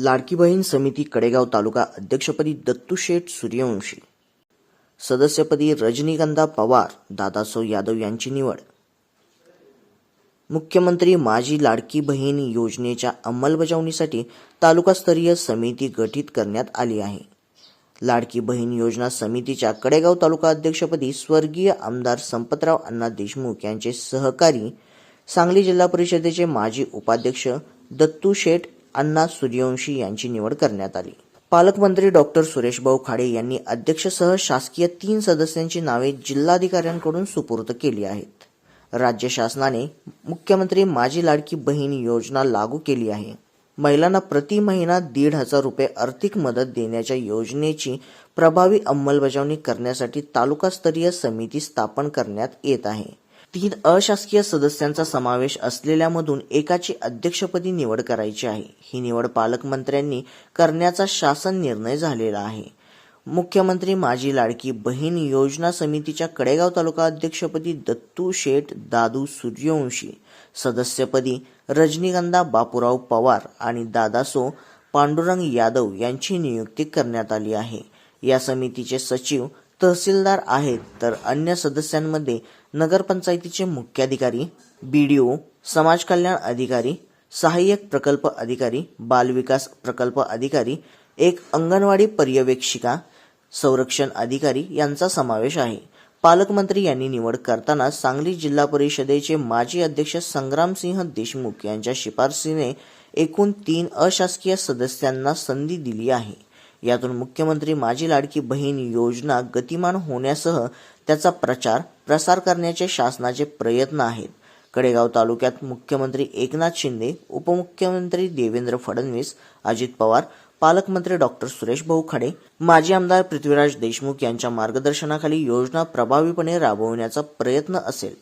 लाडकी बहीण समिती कडेगाव तालुका अध्यक्षपदी दत्तू शेठ सूर्यवंशी. सदस्यपदी रजनीगंधा पवार दादासो यादव यांची निवड. मुख्यमंत्री माझी लाडकी बहीण योजनेच्या अंमलबजावणीसाठी तालुकास्तरीय समिती गठीत करण्यात आली आहे. लाडकी बहीण योजना समितीच्या कडेगाव तालुका अध्यक्षपदी स्वर्गीय आमदार संपतराव अण्णा देशमुख यांचे सहकारी सांगली जिल्हा परिषदेचे माजी उपाध्यक्ष दत्तू शेठ अण्णा सूर्यवंशी यांची निवड करण्यात आली. पालकमंत्री डॉक्टर सुरेशभाऊ खाडे यांनी अध्यक्षसह शासकीय तीन सदस्यांची नावे जिल्हाधिकाऱ्यांकडून सुपूर्द केली आहेत. राज्य शासनाने मुख्यमंत्री माझी लाडकी बहीण योजना लागू केली आहे. महिलांना प्रति महिना दीड हजार रुपये आर्थिक मदत देण्याच्या योजनेची प्रभावी अंमलबजावणी करण्यासाठी तालुकास्तरीय समिती स्थापन करण्यात येत आहे. तीन अशासकीय सदस्यांचा समावेश असलेल्यामधून एकाची अध्यक्षपदी निवड करायची आहे. ही निवड पालकमंत्र्यांनी करण्याचा शासन निर्णय झालेला आहे. मुख्यमंत्री माझी लाडकी बहीण योजना समितीच्या कडेगाव तालुका अध्यक्षपदी दत्तू शेठ दादू सूर्यवंशी सदस्यपदी रजनीगंधा बापूराव पवार आणि दादासो पांडुरंग यादव यांची नियुक्ती करण्यात आली आहे. या समितीचे सचिव तहसीलदार आहेत. तर अन्य सदस्यांमध्ये नगरपंचायतीचे मुख्याधिकारी बी डी ओ समाज कल्याण अधिकारी सहाय्यक प्रकल्प अधिकारी बालविकास प्रकल्प अधिकारी एक अंगणवाडी पर्यवेक्षिका संरक्षण अधिकारी यांचा समावेश आहे. पालकमंत्री यांनी निवड करताना सांगली जिल्हा परिषदेचे माजी अध्यक्ष संग्रामसिंह देशमुख यांच्या शिफारसीने एकूण तीन अशासकीय सदस्यांना संधी दिली आहे. यातून मुख्यमंत्री माझी लाडकी बहीण योजना गतिमान होण्यासह त्याचा प्रचार प्रसार करण्याचे शासनाचे प्रयत्न आहेत. कडेगाव तालुक्यात मुख्यमंत्री एकनाथ शिंदे उपमुख्यमंत्री देवेंद्र फडणवीस अजित पवार पालकमंत्री डॉक्टर सुरेश भाऊ खाडे माजी आमदार पृथ्वीराज देशमुख यांच्या मार्गदर्शनाखाली योजना प्रभावीपणे राबवण्याचा प्रयत्न असेल.